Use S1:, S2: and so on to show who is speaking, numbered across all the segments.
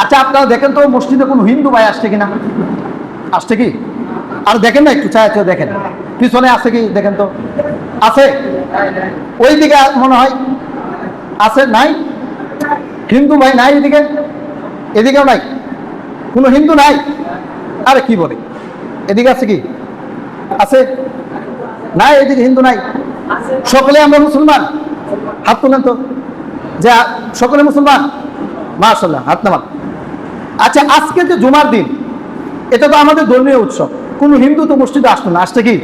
S1: আচ্ছা আপনারা দেখেন তো, মসজিদে কোনো হিন্দু ভাই আসছে কিনা? আসছে কি? আর দেখেন না, একটু চায় চায় দেখেন। পিছনে আছে কি, দেখেন তো। আছে? ওই দিকে মনে হয় আছে, নাই? হিন্দু ভাই নাই এদিকে? এদিকেও নাই? কোনো হিন্দু নাই? আরে, কি বলে? এদিকে আছে কি? আছে? নাই, এদিকে হিন্দু নাই? সকলে আমরা মুসলমান? হাত তুলেন তো। যে, সকলে মুসলমান? মাশাল্লাহ হাত নামান। আচ্ছা আজকে যে জুমার দিন, এটা তো আমাদের ধর্মীয় উৎসব। কোনো হিন্দু তো মসজিদে আসতো না। আসছে কি?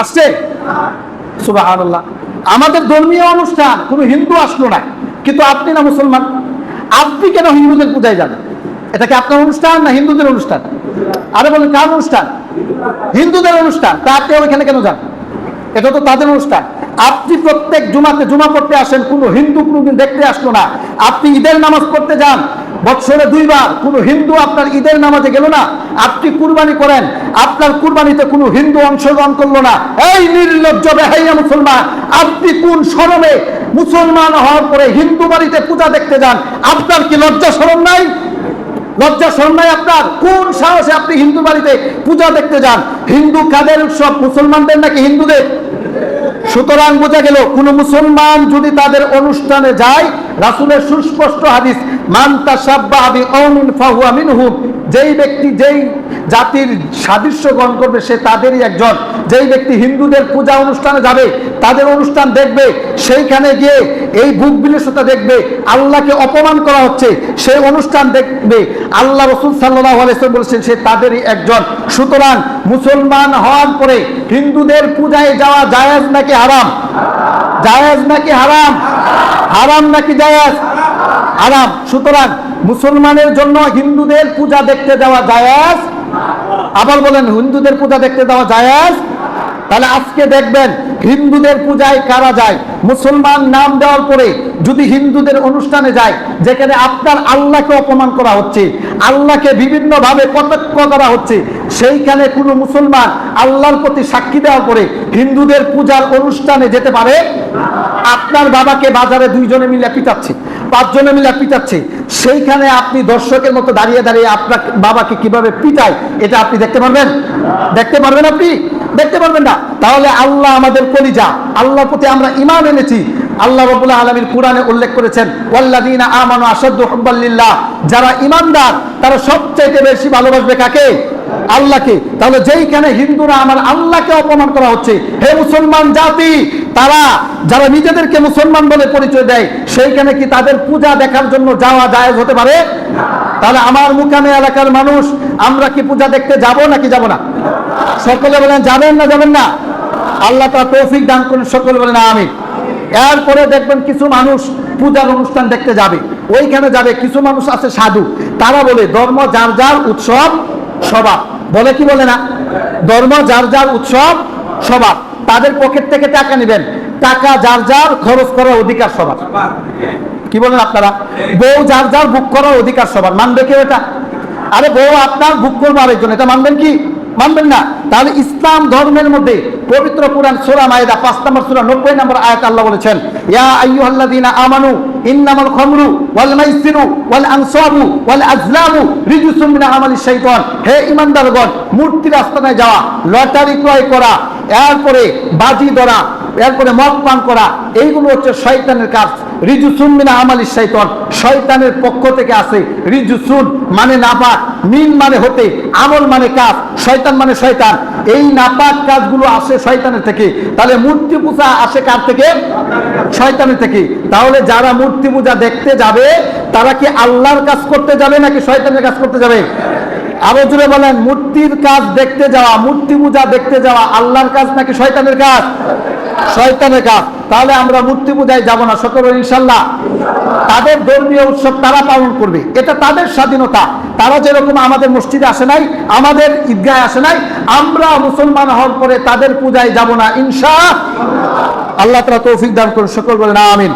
S1: আসছে? সুবাহ আমাদের ধর্মীয় অনুষ্ঠান, কোনো হিন্দু আসলো না। কিন্তু আপনি না মুসলমান? আপনি কেন হিন্দুদের পূজায় যান এটা কি আপনার অনুষ্ঠান না হিন্দুদের অনুষ্ঠান? আরে বলেন, কার অনুষ্ঠান? হিন্দুদের অনুষ্ঠান। তা আপনি ওইখানে কেন যান এটা তো তাদের অনুষ্ঠান। আপনি প্রত্যেক জুমাতে জুমা পড়তে আসেন, কোনো হিন্দু কোনোদিন দেখতে আসলো না। আপনি ঈদের নামাজ পড়তে যান বৎসরে দুইবার, কোনো হিন্দু আপনার ঈদের নামাজে গেল না? আপনি কুরবানি করেন, আপনার কুরবানিতে কোনো হিন্দু অংশগ্রহণ করল না। এই নির্লজ্জ বেহাইয়া মুসলমান, আপনি কোন শরমে মুসলমান হওয়ার পরে হিন্দু বাড়িতে পূজা দেখতে যান? আপনার কি লজ্জা শরম নাই? লজ্জা শরম নাই আপনার? কোন সাহসে আপনি হিন্দু বাড়িতে পূজা দেখতে যান? হিন্দু কাদের উৎসব, মুসলমানদের নাকি হিন্দুদের? সুতরাং বোঝা গেল, কোন মুসলমান যদি তাদের অনুষ্ঠানে যায়, রাসুলের সুস্পষ্ট হাদিস, মান তাসাব্বাহা বিকওমিন ফাহুয়া মিনহুম যেই ব্যক্তি যেই জাতির সাদৃশ্য গ্রহণ করবে, সে তাদেরই একজন। যেই ব্যক্তি হিন্দুদের পূজা অনুষ্ঠানে যাবে, তাদের অনুষ্ঠান দেখবে, সেইখানে গিয়ে এই ভুক বিলেসতা দেখবে, আল্লাহকে অপমান করা হচ্ছে সেই অনুষ্ঠান দেখবে, আল্লাহ রসুল সাল্লাহ আলাইসলাম বলেছেন, সে তাদেরই একজন। সুতরাং মুসলমান হওয়ার পরে হিন্দুদের পূজায় যাওয়া জায়েজ নাকি হারাম? জায়েজ নাকি হারাম? হারাম নাকি জায়েজ? হারাম। সুতরাং মুসলমানের জন্য হিন্দুদের পূজা দেখতে যাওয়া জায়েজ আবার বলেন, হিন্দুদের পূজা দেখতে যাওয়া জায়েজ? তাহলে আজকে দেখবেন, হিন্দুদের পূজায় কারা যায়? মুসলমান নাম দেওয়ার পরে যদি হিন্দুদের অনুষ্ঠানে যায়, যেখানে আপনার আল্লাহকে অপমান করা হচ্ছে, আল্লাহকে বিভিন্ন ভাবে কটাক্ষ করা হচ্ছে, সেইখানে কোনো মুসলমান আল্লাহর প্রতি সাক্ষী দেওয়ার পরে হিন্দুদের পূজার অনুষ্ঠানে যেতে পারে? আপনার বাবাকে বাজারে দুইজনে মিলে পিটাচ্ছে। পাঁচজনে মিলে পিটাচ্ছে। সেইখানে আপনি দর্শকের মতো দাঁড়িয়ে দাঁড়িয়ে আপনার বাবাকে কীভাবে পিটায়, এটা আপনি দেখতে পারবেন? দেখতে পারবেন আপনি? দেখতে পারবেন না। তাহলে আল্লাহ আমাদের কলিজা। আল্লাহর প্রতি আমরা ইমান এনেছি। আল্লাহ রাব্বুল আলামিন কোরআনে উল্লেখ করেছেন, ওয়াল্লাযীনা আমানু আশাদ্দু হুব্বাল্লিল্লাহ যারা ইমানদার তারা সবচাইতে বেশি ভালোবাসবে কাকে? আল্লাহকে। তাহলে যেইখানে হিন্দুরা আমার আল্লাহকে অপমান করা হচ্ছে, হে মুসলমান জাতি, তারা যারা নিজেদেরকে মুসলমান বলে পরিচয় দেয়, সেইখানে কি তাদের পূজা দেখার জন্য যাওয়া জায়েজ হতে পারে? তাহলে আমার মুকামে এলাকার মানুষ, আমরা কি পূজা দেখতে যাব নাকি যাব না? সকলে বলেন, যাবেন না যাবেন না। আল্লাহ তার তৌফিক দান করুন, সকলে বলেন আমি এরপরে দেখবেন কিছু মানুষ পূজার অনুষ্ঠান দেখতে যাবে। ওইখানে যাবে, কিছু মানুষ আছে সাধু। তারা বলে, ধর্ম যার যার, উৎসব স্বভাব বলে কি বলে না? ধর্ম যার যার উৎসব স্বভাব তাদের পকেট থেকে টাকা নেবেন। টাকা যার যার, খরচ করার অধিকার সবার কি বলেন আপনারা? বউ যার যার, বুক করার অধিকার সবার মানবে কেউ এটা? আরে বউ আপনার বুক করব আরেকজন। এটা মানবেন কি? মানবেন না। তাহলে ইসলাম ধর্মের মধ্যে পবিত্র পুরাণ সোরা মায়েদা, পাঁচ নম্বর সোরা, নব্বই নম্বর আয়াত আল্লাহ বলেছেন, ইয়া আইয়ুহাল্লাযীনা আমানু ইন্নামাল খমরু ওয়াল মাইসিরু ওয়াল আনসাবু ওয়াল আজলামু রিজুসুম মিন আমালিশ শাইতান। হে ঈমানদারগণ মূর্তির আস্তানায় যাওয়া, লটারি ক্রয় করা, এরপরে বাজি ধরা, এরপরে মদ পান করা, এইগুলো হচ্ছে শয়তানের কাজ। রিজুসুন মিনা আমালি শৈতন শয়তানের পক্ষ থেকে আসে রিজুসুন মানে নাপাক, মিন মানে হতে আমল মানে কাজ, শয়তান মানে শয়তান। এই নাপাক কাজগুলো আসে শয়তানের থেকে। তাহলে মূর্তি পূজা আসে কার থেকে? শয়তানের থেকে। তাহলে যারা মূর্তি পূজা দেখতে যাবে, তারা কি আল্লাহর কাজ করতে যাবে নাকি শয়তানের কাজ করতে যাবে? আরও জুড়ে বলেন, মূর্তির কাজ দেখতে যাওয়া, মূর্তি পূজা দেখতে যাওয়া আল্লাহর কাজ নাকি শয়তানের কাজ? শয়তানের কাজ তাহলে আমরা মূর্তি পূজায় যাব না, সকল ইনশাল্লাহ। তাদের ধর্মীয় উৎসব তারা পালন করবে। এটা তাদের স্বাধীনতা। তারা যেরকম আমাদের মসজিদে আসে নাই, আমাদের ঈদগায় আসে নাই, আমরা মুসলমান হওয়ার পরে তাদের পূজায় যাব না, ইনশা আল্লাহ তারা তৌফিক দান করুন, সকল বলেন আমিন।